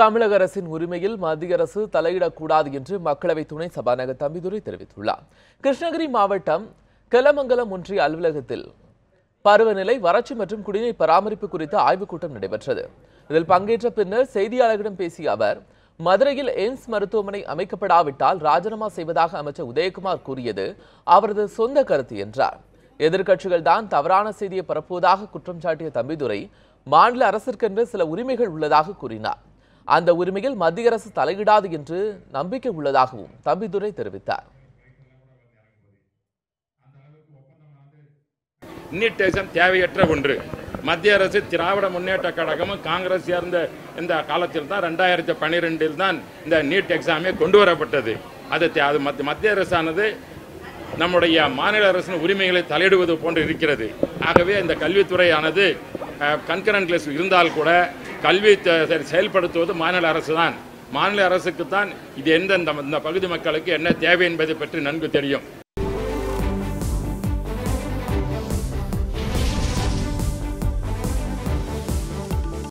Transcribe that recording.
தமிழக அரசின் உரிமையில் மத்திய அரசு தலையிடக்கூடாது என்று மக்களவை துணை சபாநாயகர் தம்பிதுரை தெரிவித்துள்ளார். கிருஷ்ணகிரி மாவட்டம் கெலமங்கலம் ஒன்றிய அலுவலகத்தில் பருவநிலை வறட்சி மற்றும் குடிநீர் பராமரிப்பு குறித்த ஆய்வுக் கூட்டம் நடைபெற்றது. இதில் பங்கேற்ற பின்னர் செய்தியாளர்களிடம் பேசிய அவர் மதுரையில் எய்ம்ஸ் மருத்துவமனை அமைக்கப்படாவிட்டால் ராஜினாமா செய்வதாக அமைச்சர் உதயகுமார் கூறியது அவரது சொந்த கருத்து என்றார். எதிர்க்கட்சிகள் தான் தவறான செய்தியை பரப்புவதாக குற்றம் சாட்டிய தம்பிதுரை மாநில அரசிற்கென்று சில உரிமைகள் உள்ளதாக கூறினார். அந்த உரிமையில் மத்திய அரசு தலையிடாது என்று நம்பிக்கை உள்ளதாகவும் தம்பிதுரை தெரிவித்தார். நீட் எக்ஸாம் தேவையற்ற ஒன்று. மத்திய அரசு திராவிட முன்னேற்ற கழகமும் காங்கிரஸ் சேர்ந்த இந்த காலத்தில் தான் ரெண்டாயிரத்தி பன்னிரெண்டில் தான் இந்த நீட் எக்ஸாமே கொண்டு வரப்பட்டது. அது அது மத்- மத்திய அரசானது நம்முடைய மாநில அரசின் உரிமைகளை தலையிடுவது போன்று இருக்கிறது. ஆகவே இந்த கல்வித்துறையானது கன்கரண்ட் லிஸ்ட் இருந்தால் கூட கல்வி செயல்படுத்துவது மாநில அரசு தான் மாநில அரசுக்கு தான் இது எந்தெந்த இந்த பகுதி மக்களுக்கு என்ன தேவை என்பதை பற்றி நன்கு தெரியும்.